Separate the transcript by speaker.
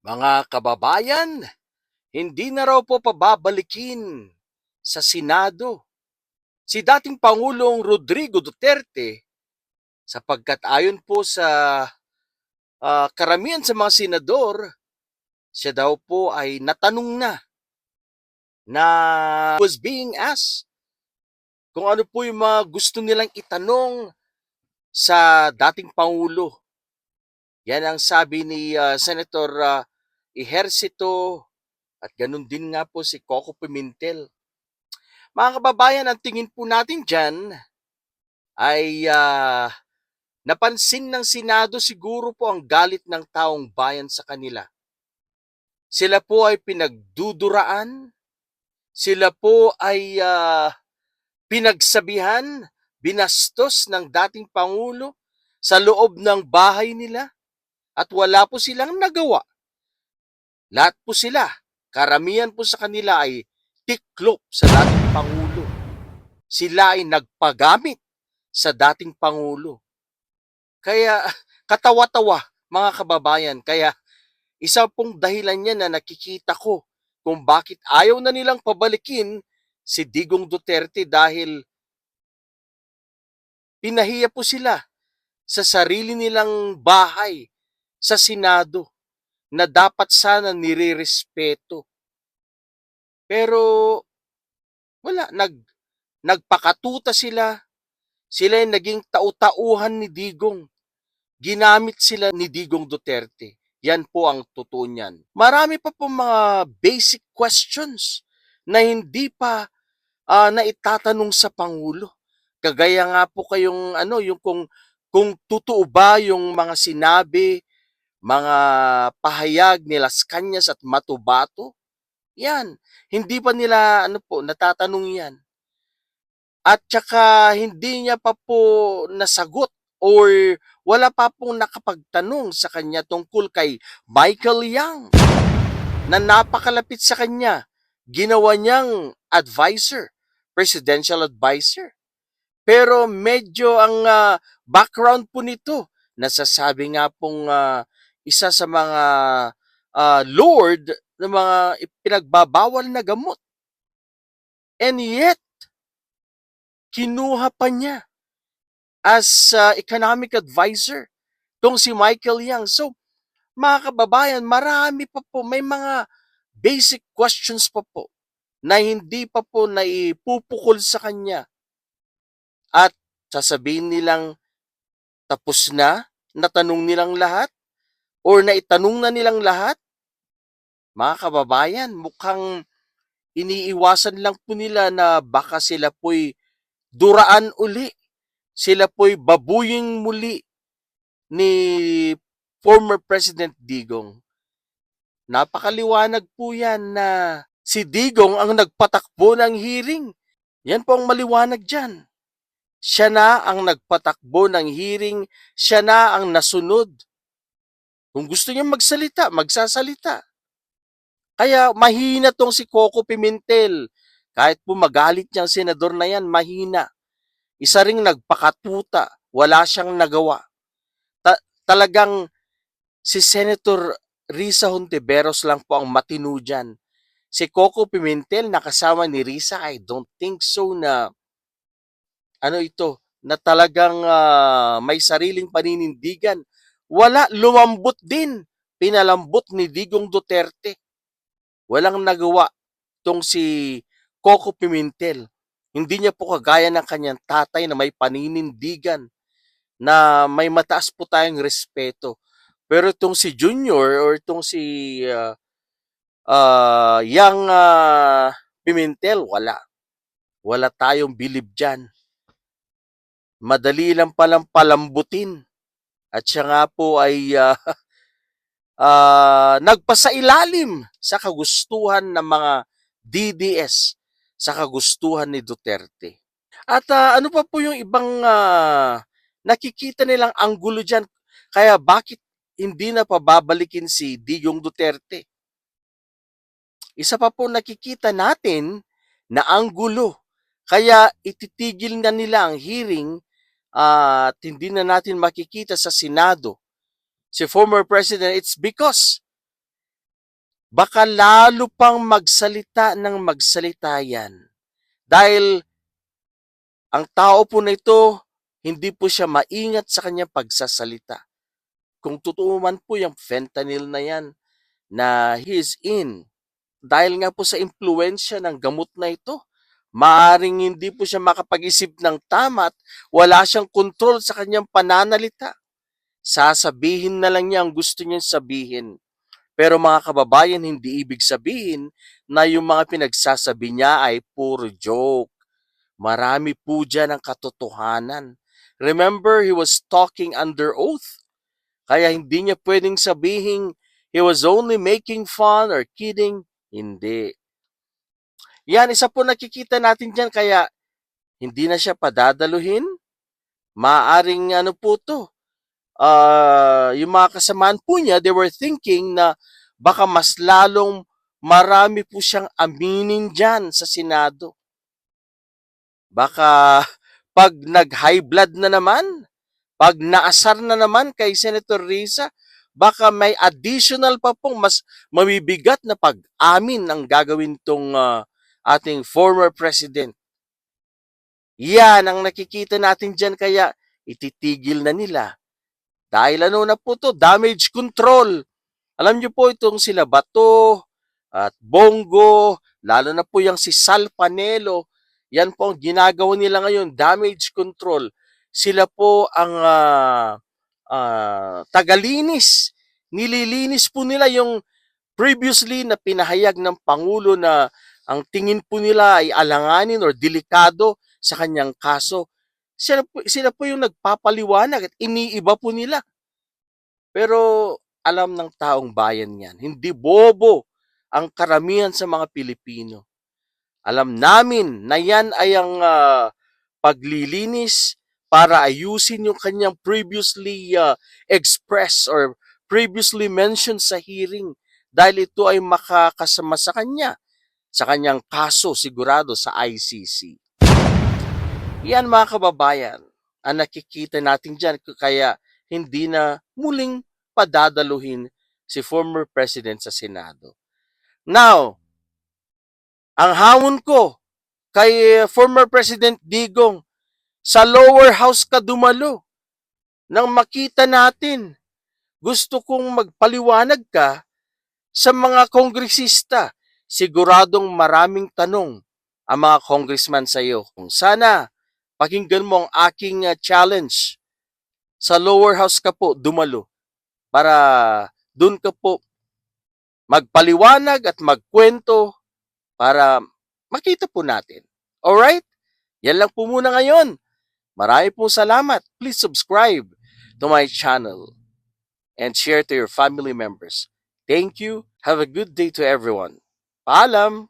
Speaker 1: Mga kababayan, hindi na raw po pababalikin sa Senado si dating Pangulong Rodrigo Duterte sapagkat ayon po sa ah, karamihan sa mga senador, siya daw po ay natanong na na was being asked kung ano po yung mga gusto nilang itanong sa dating Pangulo. Yan ang sabi ni ah, Senator ah, Ejercito at ganun din nga po si Coco Pimentel. Mga kababayan, ang tingin po natin dyan ay ah, napansin ng Senado siguro po ang galit ng taong bayan sa kanila. Sila po ay pinagduduraan, sila po ay ah, pinagsabihan, binastos ng dating Pangulo sa loob ng bahay nila at wala po silang nagawa. Lahat po sila, karamihan po sa kanila ay tiklop sa dating Pangulo. Sila ay nagpagamit sa dating Pangulo. Kaya katawa-tawa mga kababayan. Kaya isa pong dahilan niya na nakikita ko kung bakit ayaw na nilang pabalikin si Digong Duterte dahil pinahiya po sila sa sarili nilang bahay sa Senado na dapat sana nire-respeto. Pero wala, nag, nagpakatuta sila. Sila yung naging tau-tauhan ni Digong. Ginamit sila ni Digong Duterte. Yan po ang totoo niyan. Marami pa po mga basic questions na hindi pa ah, naitatanong sa Pangulo. Kagaya nga po kayong ano, yung kung kung totoo ba yung mga sinabi, mga pahayag ni Las Cañas at Matubato, yan. Hindi pa nila ano po natatanong yan. At saka hindi niya pa po nasagot or wala pa pong nakapagtanong sa kanya tungkol kay Michael Yang na napakalapit sa kanya. Ginawa niyang advisor, presidential advisor. Pero medyo ang ah, background po nito, nasasabi nga pong ah, isa sa mga ah, lord ng mga pinagbabawal na gamot. And yet, kinuha pa niya as ah, economic advisor tong si Michael Yang. So, mga kababayan, marami pa po, may mga basic questions pa po na hindi pa po naipupukol sa kanya. At sasabihin nilang tapos na, natanong nilang lahat, or naitanong na nilang lahat, mga kababayan, mukhang iniiwasan lang po nila na baka sila po'y duraan uli. Sila po'y babuying muli ni former President Digong. Napakaliwanag po yan na si Digong ang nagpatakbo ng hearing. Yan po ang maliwanag dyan. Siya na ang nagpatakbo ng hearing, siya na ang nasunod. Kung gusto niya magsalita, magsasalita. Kaya mahina tong si Coco Pimentel. Kahit po magalit niyang senador na yan, mahina. Isa ring nagpakatuta, wala siyang nagawa. Ta- talagang si Senator Risa Hontiveros lang po ang matino dyan. Si Coco Pimentel nakasama ni Risa, I don't think so na ano ito, na talagang ah, may sariling paninindigan. Wala, lumambot din. Pinalambot ni Digong Duterte. Walang nagawa tong si Coco Pimentel. Hindi niya po kagaya ng kanyang tatay na may paninindigan na may mataas po tayong respeto. Pero itong si Junior or itong si ah, ah, Young ah, Pimentel, wala. Wala tayong bilib dyan. Madali lang palang palambutin. At siya nga po ay ah, ah, nagpasailalim sa kagustuhan ng mga DDS, sa kagustuhan ni Duterte. At ah, ano pa po yung ibang ah, nakikita nilang anggulo dyan? Kaya bakit hindi na pababalikin si Digong Duterte? Isa pa po nakikita natin na anggulo. Kaya ititigil na nila ang hearing at hindi na natin makikita sa Senado si former president. It's because baka lalo pang magsalita ng magsalita yan. Dahil ang tao po na ito, hindi po siya maingat sa kanyang pagsasalita. Kung totoo man po yung fentanyl na yan na he is in, dahil nga po sa impluensya ng gamot na ito, maaring hindi po siya makapag-isip ng tama wala siyang kontrol sa kanyang pananalita. Sasabihin na lang niya ang gusto niyang sabihin. Pero mga kababayan, hindi ibig sabihin na yung mga pinagsasabi niya ay puro joke. Marami po dyan ang katotohanan. Remember, he was talking under oath. Kaya hindi niya pwedeng sabihin he was only making fun or kidding. Hindi. Yan, isa po nakikita natin dyan. Kaya hindi na siya padadaluhin. Maaring ano po to. ah, yung mga kasamaan po niya, they were thinking na baka mas lalong marami po siyang aminin dyan sa Senado. Baka pag nag-high blood na naman, pag naasar na naman kay Senator Risa, baka may additional pa pong mas mabibigat na pag-amin ang gagawin tong ah, ating former president. Yan ang nakikita natin dyan kaya ititigil na nila. Dahil ano na po to, damage control. Alam niyo po itong sila Bato at Bongo, lalo na po yung si Sal Panelo, yan po ang ginagawa nila ngayon, damage control. Sila po ang ah, ah, tagalinis. Nililinis po nila yung previously na pinahayag ng Pangulo na ang tingin po nila ay alanganin or delikado sa kanyang kaso. Sila po, sila po yung nagpapaliwanag at iniiba po nila. Pero alam ng taong bayan yan, hindi bobo ang karamihan sa mga Pilipino. Alam namin na yan ay ang ah, paglilinis para ayusin yung kanyang previously ah, expressed or previously mentioned sa hearing dahil ito ay makakasama sa kanya sa kanyang kaso sigurado sa ICC. Yan mga kababayan, ang nakikita natin dyan kaya hindi na muling padadaluhin si former president sa Senado. Now, ang hamon ko kay former President Digong sa lower house ka dumalo nang makita natin. Gusto kong magpaliwanag ka sa mga kongresista. Siguradong maraming tanong ang mga congressman sa iyo. Kung sana pakinggan mo ang aking uh, challenge sa lower house ka po dumalo para doon ka po magpaliwanag at magkwento para makita po natin. Alright? Yan lang po muna ngayon. Marami pong salamat. Please subscribe to my channel and share to your family members. Thank you. Have a good day to everyone. Paalam!